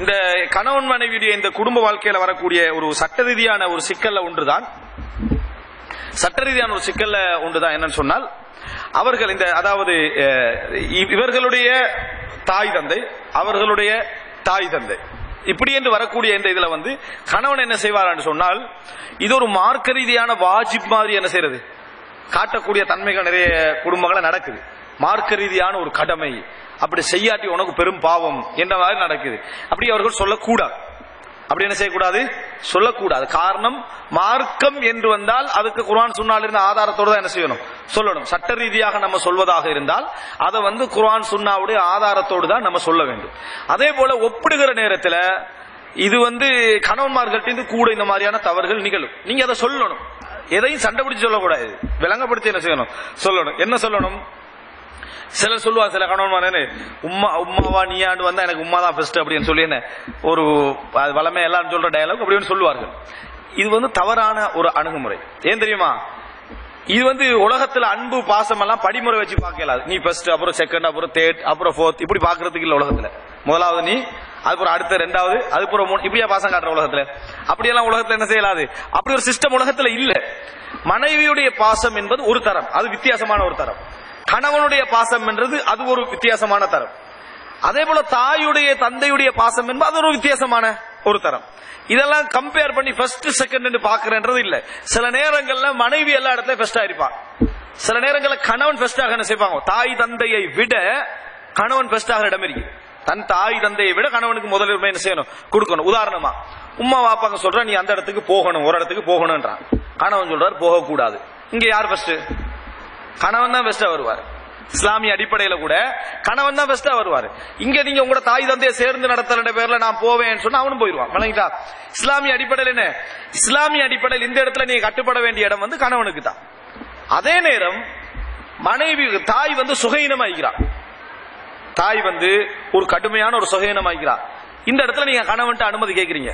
இந்த கணவன் மனைவியுடைய இந்த குடும்ப வாழ்க்கையில வரக்கூடிய ஒரு சட்ட ரீதியான ஒரு சிக்கல்ல ஒன்றுதான். சட்ட ரீதியான ஒரு சிக்கல்ல ஒன்றுதான் என்னன்னு சொன்னால் அவர்கள் இந்த அதாவது இவர்களுடைய தாய் தந்தை அவர்களுடைய தாய் தந்தை. இப்படி என்று வரக்கூடிய இந்த இதுல வந்து கணவன் என்ன செய்வார் சொன்னால் இது ஒரு மார்க்க ரீதியான வாஜிப் மாதிரி என்ன செய்யறது? காட்டக்கூடிய தன்மைகள் நிறைய குடும்பங்களை நடக்குது. மார்க்க ரீதியான ஒரு கடமை. அப்படி செய்யாட்டி உனக்கு பெரும் பாவம் என்ற மாதிரி நடக்குது. அப்படி அவர்கள் சொல்லக்கூடாது. அப்படி என்ன செய்யக்கூடாது? சொல்லக்கூடாது. காரணம் மார்க்கம் என்று வந்தால் அதுக்கு குர்ஆன் சுன்னால் இருந்த ஆதாரத்தோடு தான் என்ன செய்யணும்? சொல்லணும். சட்ட ரீதியாக நம்ம சொல்வதாக இருந்தால் அதை வந்து குர்ஆன் சுன்னாவுடைய ஆதாரத்தோடு தான் நம்ம சொல்ல வேண்டும். அதே போல ஒப்பிடுகிற நேரத்தில் இது வந்து கணவன்மார்கள்ட்ட கூட இந்த மாதிரியான தவறுகள் நிகழும். நீங்க அதை சொல்லணும். எதையும் சண்டை பிடிச்சு சொல்லக்கூடாது. விளங்கப்படுத்தி என்ன செய்யணும்? சொல்லணும். என்ன சொல்லணும்? சிலர் சொல்லுவா சில கணவன் உம்மா உம்மாவா நீயாண்டு வந்தா எனக்கு உம்மா தான் பெஸ்ட் அப்படின்னு சொல்லி என்ன ஒரு அது வளமே எல்லாரும் சொல்ற டயலாக் அப்படின்னு சொல்லுவார்கள். இது வந்து தவறான ஒரு அணுகுமுறை. ஏன் தெரியுமா? இது வந்து உலகத்துல அன்பு பாசம் எல்லாம் படிமுறை வச்சு பார்க்க நீ ஃபர்ஸ்ட் அப்புறம் செகண்ட் அப்புறம் தேர்ட் அப்புறம் ஃபோர்த் இப்படி பாக்குறதுக்கு இல்ல உலகத்துல. முதலாவது நீ அதுக்கப்புறம் அடுத்த ரெண்டாவது அதுக்கப்புறம் மூணு இப்படியா பாசம் காட்டுற உலகத்துல. அப்படியெல்லாம் உலகத்துல என்ன செய்யலாது அப்படி ஒரு சிஸ்டம் உலகத்துல இல்ல. மனைவியுடைய பாசம் என்பது ஒரு தரம். அது வித்தியாசமான ஒரு தரம். கணவனுடைய பாசம் என்றது அது ஒரு வித்தியாசமான தரம். அதே போல தாயுடைய தந்தையுடைய பாசம் என்பது அது ஒரு வித்தியாசமான ஒரு தரம். இதெல்லாம் கம்பேர் பண்ணி ஃபர்ஸ்ட் செகண்ட் பாக்குறேன்றது இல்ல. சில நேரங்கள்ல மனைவி எல்லா இடத்துல ஃபர்ஸ்ட் இருப்பான் சில நேரங்களில் கணவன் ஃபர்ஸ்டாக என்ன செய்வாங்க? தாய் தந்தையை விட கணவன் ஃபர்ஸ்டாக இடம் இருக்கு. தன் தாய் தந்தையை விட கணவனுக்கு முதலுரிமை என்ன செய்யணும்? கொடுக்கணும். உதாரணமா உம்மா வாப்பாங்க சொல்ற நீ அந்த இடத்துக்கு போகணும் ஒரு இடத்துக்கு போகணும்ன்றான். கணவன் சொல்றாரு போகக்கூடாது. இங்க யார் ஃபர்ஸ்ட் கணவன் தான் பெஸ்டா வருவார். இஸ்லாமிய அடிப்படையில கூட கணவன் தான் பெஸ்டா வருவார். இங்க நீங்க உங்களோட தாய் தந்தையை சேர்ந்து நடத்துற பேர்ல நான் போவேன் சொன்னா அவனும் போயிருவான் விளங்கிட்டா? இஸ்லாமிய அடிப்படையில் என்ன? இஸ்லாமிய அடிப்படையில் இந்த இடத்துல நீங்க கட்டுப்பட வேண்டிய இடம் வந்து கணவனுக்கு தான். அதே நேரம் மனைவி தாய் வந்து சுகையினமாகிறான் தாய் வந்து ஒரு கடுமையான ஒரு சுகையினமாகிறான் இந்த இடத்துல நீங்க கணவன்ட்டு அனுமதி கேட்கறீங்க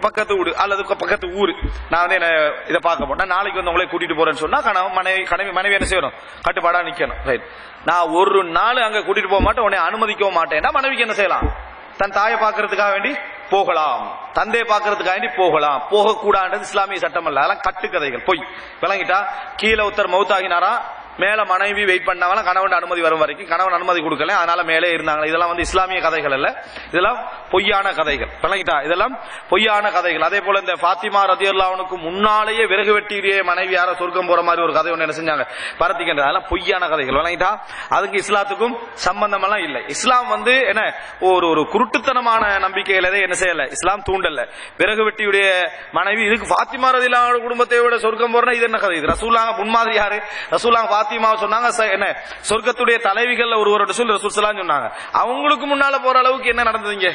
பக்கத்து வீடு அல்லது பக்கத்து ஊர். நான் வந்து என்ன இதை பார்க்க போட்டேன் நாளைக்கு வந்து உங்களை கூட்டிட்டு போறேன்னு சொன்னா கணவன் மனைவி கணவி மனைவி என்ன செய்யணும்? கட்டுப்பாடா நிக்கணும். ரைட் நான் ஒரு நாள் அங்க கூட்டிட்டு போக மாட்டேன் உன்னை அனுமதிக்கவும் மாட்டேன்னா மனைவிக்கு என்ன செய்யலாம்? தன் தாயை பார்க்கறதுக்காக வேண்டி போகலாம். தந்தையை பார்க்கறதுக்காக வேண்டி போகலாம். போகக்கூடாது இஸ்லாமிய சட்டம் அல்ல. அதெல்லாம் கட்டுக்கதைகள். போய். விளங்கிட்டா? கீழே ஒருத்தர் மௌத்தாகினாரா மேல மனைவி வெயிட் பண்ணாங்களாம் கணவன் அனுமதி வரும் வரைக்கும். கணவன் அனுமதி கொடுக்கல அதனால மேலே இருந்தாங்க இதெல்லாம் வந்து இஸ்லாமிய கதைகள் அல்ல. இதெல்லாம் பொய்யான கதைகள். விளங்கிட்டா? இதெல்லாம் பொய்யான கதைகள். அதே போல இந்த பாத்திமா ரத்தியல்லாவனுக்கு முன்னாலேயே விறகு வெட்டியே மனைவி யார சொர்க்கம் போற மாதிரி ஒரு கதை ஒன்று என்ன செஞ்சாங்க? பரத்திக்கின்ற அதெல்லாம் பொய்யான கதைகள். விளங்கிட்டா? அதுக்கு இஸ்லாத்துக்கும் சம்பந்தம் எல்லாம் இல்லை. இஸ்லாம் வந்து என்ன? ஒரு ஒரு குருட்டுத்தனமான நம்பிக்கையில என்ன செய்யல? இஸ்லாம் தூண்டல்ல விறகு வெட்டியுடைய மனைவி இதுக்கு பாத்திமா ரதியுல்லாவோட குடும்பத்தை விட சொர்க்கம் போறனா இது என்ன கதை? இது ரசூலாங்க முன்மாதிரி யாரு? ரசூலாங்க பாத்திமாவை சொன்னாங்க. என்ன சொர்க்கத்துடைய தலைவிகள் ஒருவரோட சொல்லி ரசூல் சொன்னாங்க. அவங்களுக்கு முன்னால போற அளவுக்கு என்ன நடந்ததுங்க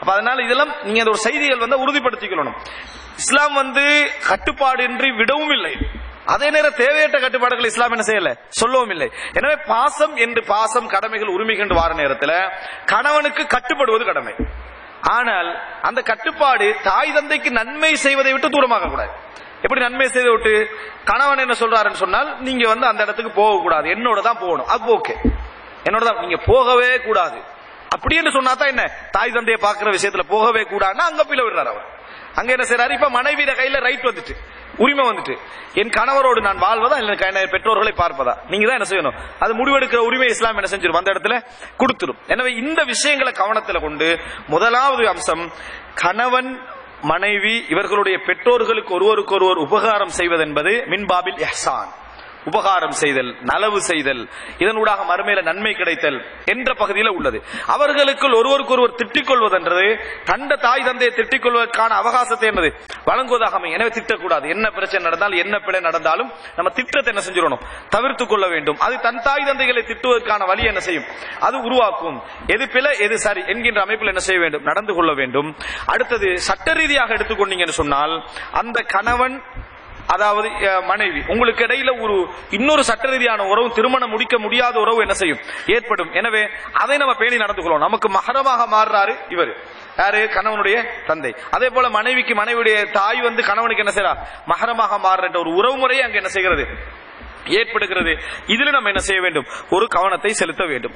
அப்ப அதனால இதெல்லாம் நீங்க அந்த ஒரு செய்திகள் வந்து உறுதிப்படுத்திக்கணும் இஸ்லாம் வந்து கட்டுப்பாடின்றி விடவும் இல்லை. அதே நேரம் தேவையற்ற கட்டுப்பாடுகள் இஸ்லாம் என்ன செய்யல? சொல்லவும் இல்லை. எனவே பாசம் என்று பாசம் கடமைகள் உரிமைகள் வார நேரத்தில் கணவனுக்கு கட்டுப்படுவது கடமை. ஆனால் அந்த கட்டுப்பாடு தாய் தந்தைக்கு நன்மை செய்வதை விட்டு தூரமாக கூடாது. எப்படி நன்மை செய்து விட்டு கணவன் என்ன சொல்றாருன்னு சொன்னால் நீங்க வந்து அந்த இடத்துக்கு போகக்கூடாது. என்னோட தான் போகணும். அது ஓகே என்னோட தான் நீங்க போகவே கூடாது. அப்படின்னு சொன்னா தான் என்ன? தாய் தந்தையை பாக்குற விஷயத்துல போகவே கூடாதுன்னா அங்க பிள்ளை விடுறாரு அவர். அங்க என்ன செய்யறாரு இப்ப மனைவியிட கையில ரைட் வந்துட்டு உரிமை வந்துட்டு என் கணவரோடு நான் வாழ்வதா இல்ல பெற்றோர்களை பார்ப்பதா? நீங்க தான் என்ன செய்யணும்? அது முடிவெடுக்கிற உரிமை இஸ்லாம் என்ன செஞ்சிடும் அந்த இடத்துல கொடுத்துரும். எனவே இந்த விஷயங்களை கவனத்துல கொண்டு முதலாவது அம்சம் கணவன் மனைவி இவர்களுடைய பெற்றோர்களுக்கு ஒருவருக்கொருவர் உபகாரம் செய்வதென்பது மின்பாபில் எஹ்சான் உபகாரம் செய்தல் நலவு செய்தல் இதனூடாக மறுமையில நன்மை கிடைத்தல் என்ற பகுதியில் உள்ளது. அவர்களுக்குள் ஒருவருக்கு ஒருவர் திட்டிக் கொள்வதென்றது தண்ட தாய் தந்தையை திட்டிக் கொள்வதற்கான அவகாசத்தை என்னது? வழங்குவதாக அமையும். எனவே திட்டக்கூடாது. என்ன பிரச்சனை நடந்தாலும் என்ன பிழை நடந்தாலும் நம்ம திட்டத்தை என்ன செஞ்சிடணும்? தவிர்த்து கொள்ள வேண்டும். அது தன் தாய் தந்தைகளை திட்டுவதற்கான வழி என்ன செய்யும்? அது உருவாக்கும். எது பிழை எது சரி என்கின்ற அமைப்பில் என்ன செய்ய வேண்டும்? நடந்து கொள்ள வேண்டும். அடுத்தது சட்ட ரீதியாக எடுத்துக்கொண்டீங்கன்னு சொன்னால் அந்த கணவன் அதாவது மனைவி. உங்களுக்கு இடையில ஒரு இன்னொரு சட்ட ரீதியான உறவு திருமணம் முடிக்க முடியாத உறவு என்ன செய்யும்? ஏற்படும். எனவே அதை நம்ம பேணி நடந்து கொள்வோம் நமக்கு மகரமாக மாறுறாரு இவர். யாரு? கணவனுடைய தந்தை. அதே போல மனைவிக்கு மனைவியுடைய தாய் வந்து கணவனுக்கு என்ன செய்யறா மகரமாக மாறுற ஒரு உறவு முறையை அங்க என்ன செய்கிறது? ஏற்படுகிறது. இதில் நம்ம என்ன செய்ய வேண்டும்? ஒரு கவனத்தை செலுத்த வேண்டும்.